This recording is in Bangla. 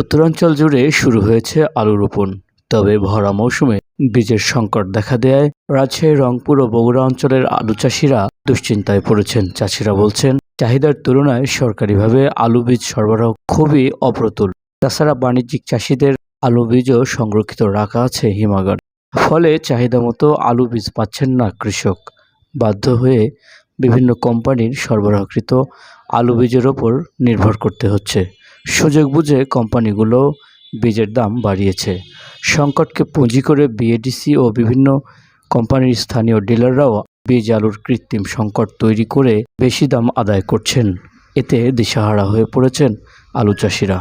উত্তরাঞ্চল জুড়ে শুরু হয়েছে আলু রোপণ। তবে ভরা মৌসুমে বীজের সংকট দেখা দেয়। রাজশাহী, রংপুর ও বগুড়া অঞ্চলের আলু চাষিরা দুশ্চিন্তায় পড়েছেন। চাষিরা বলছেন, চাহিদার তুলনায় সরকারিভাবে আলু বীজ সরবরাহ খুবই অপ্রতুল। তাছাড়া বাণিজ্যিক চাষিদের আলু বীজও সংরক্ষিত রাখা আছে হিমাগার। ফলে চাহিদা মতো আলু বীজ পাচ্ছেন না কৃষক। বাধ্য হয়ে বিভিন্ন কোম্পানির সরবরাহকৃত আলু বীজের ওপর নির্ভর করতে হচ্ছে। সুযোগ বুঝে কোম্পানিগুলো বীজের দাম বাড়িয়েছে। সংকটকে পুঁজি করে বিএডিসি ও বিভিন্ন কোম্পানির স্থানীয় ডিলাররাও বীজ আলুর কৃত্রিম সংকট তৈরি করে বেশি দাম আদায় করছেন। এতে দিশাহারা হয়ে পড়েছেন আলু চাষিরা।